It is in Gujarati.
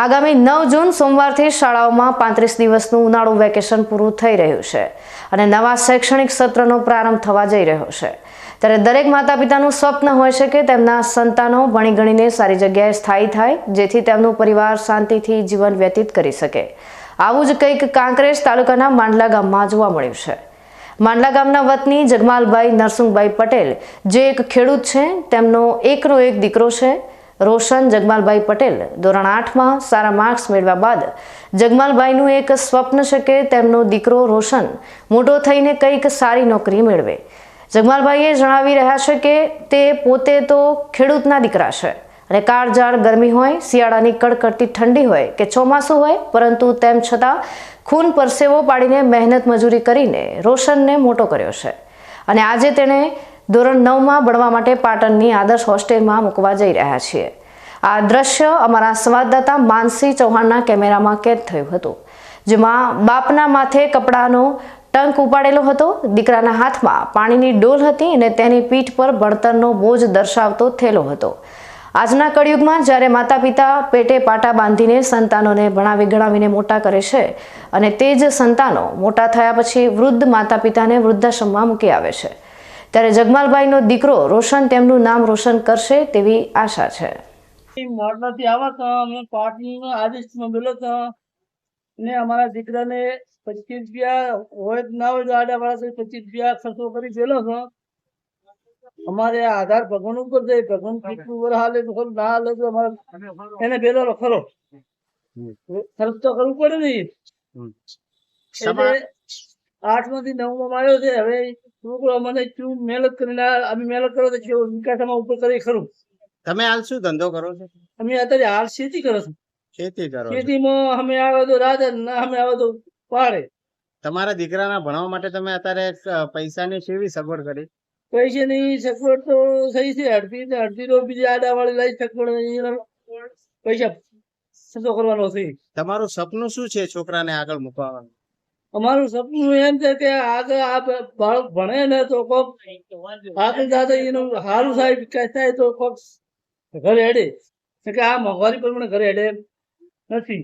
આગામી નવ જૂન સોમવારથી શાળાઓમાં પાંત્રીસ દિવસનું ઉનાળુ વેકેશન પૂરું થઈ રહ્યું છે અને નવા શૈક્ષણિક સત્રનો પ્રારંભ થવા જઈ રહ્યો છે. ત્યારે દરેક માતા પિતાનું સ્વપ્ન હોય છે કે તેમના સંતાનો ભણી ગણીને સારી જગ્યાએ સ્થાયી થાય, જેથી તેમનું પરિવાર શાંતિથી જીવન વ્યતીત કરી શકે. આવું જ કંઈક કાંકરેજ તાલુકાના માંડલા ગામમાં જોવા મળ્યું છે. માંડલા ગામના વતની જગમાલભાઈ નરસિંહભાઈ પટેલ, જે એક ખેડૂત છે, તેમનો એકનો એક દીકરો છે રોશન જગમાલભાઈ પટેલ ધોરણ આઠમાં સારા માર્ક્સ મેળવ્યા બાદ જગમાલભાઈનું એક સ્વપ્ન છે કે તેમનો દીકરો રોશન મોટો થઈને કંઈક સારી નોકરી મેળવે. જગમાલભાઈએ જણાવી રહ્યા છે કે તે પોતે તો ખેડૂતના દીકરા છે અને કાળઝાળ ગરમી હોય, શિયાળાની કડકડતી ઠંડી હોય કે ચોમાસું હોય, પરંતુ તેમ છતાં ખૂન પરસેવો પાડીને મહેનત મજૂરી કરીને રોશનને મોટો કર્યો છે. અને આજે તેણે ધોરણ નવમાં ભણવા માટે પાટણની આદર્શ હોસ્ટેલમાં મૂકવા જઈ રહ્યા છીએ. આ દ્રશ્ય અમારા સંવાદદાતા માનસી ચૌહાણના કેમેરામાં કેદ થયું હતું, જેમાં બાપના માથે કપડાનો ટંક ઉપાડેલો હતો, દીકરાના હાથમાં પાણીની ડોલ હતી અને તેની પીઠ પર ભણતરનો બોજ દર્શાવતો થેલો હતો. આજના કળિયુગમાં જ્યારે માતા પિતા પેટે પાટા બાંધીને સંતાનોને ભણાવી ગણાવીને મોટા કરે છે અને તે જ સંતાનો મોટા થયા પછી વૃદ્ધ માતા પિતાને વૃદ્ધાશ્રમમાં મૂકી આવે છે. ત્યારે જગમાલભાઈનો દીકરો રોશન તેમનું નામ રોશન કરશે તેવી આશા છે. મોડનાથી આવ્યા હતા અમે પાટણના આદેશમાં બેલો હતા. ને અમારા દીકરાને પચીસ રૂપિયા હોય ના હોય તો આડા વાળા પચીસ રૂપિયા ખર્ચો કરી ગયેલો હતો. અમારે આધાર ભગવાન ઉપર જાય ભગવાન કેટલું વર હાલે તો ખરું ના હાલે તો અમારે એને પેલો ખરો. ખર્ચ તો કરવું પડે ને. એટલે નવમાં આવ્યો છે. હવે છોકરો મને શું મહેનત કરીને અમે મહેનત કરો તો વિકાસમાં ઉપર કરી ખરું. તમે હાલ શું ધંધો કરો છો? અમે અત્યારે હાલ ખેતી કરો છું. ખેતી કરો ખેતીમાં અમે આવે તો રાધે ના અમે આવે તો પાડે. તમારા દીકરાના ભણવા માટે તમે અત્યારે પૈસાની કેવી સગવડ કરી? પૈસાની સગવડ તો થઈ છે. અડધી અડધી તો બીજી આડા વાળી લઈ સગવડ પૈસા કરવાનો છે. તમારું સપનું શું છે છોકરાને આગળ મૂકવાનું અમારું સપનું એમ છે કે આગળ આ બાળક ભણે ને તો કોક આગળ જાતે એનું સારું સાહેબ વિકાસ થાય તો કોક ઘરે હેડે. કે આ મોંઘવારી પ્રમાણે ઘરે હેડે નથી.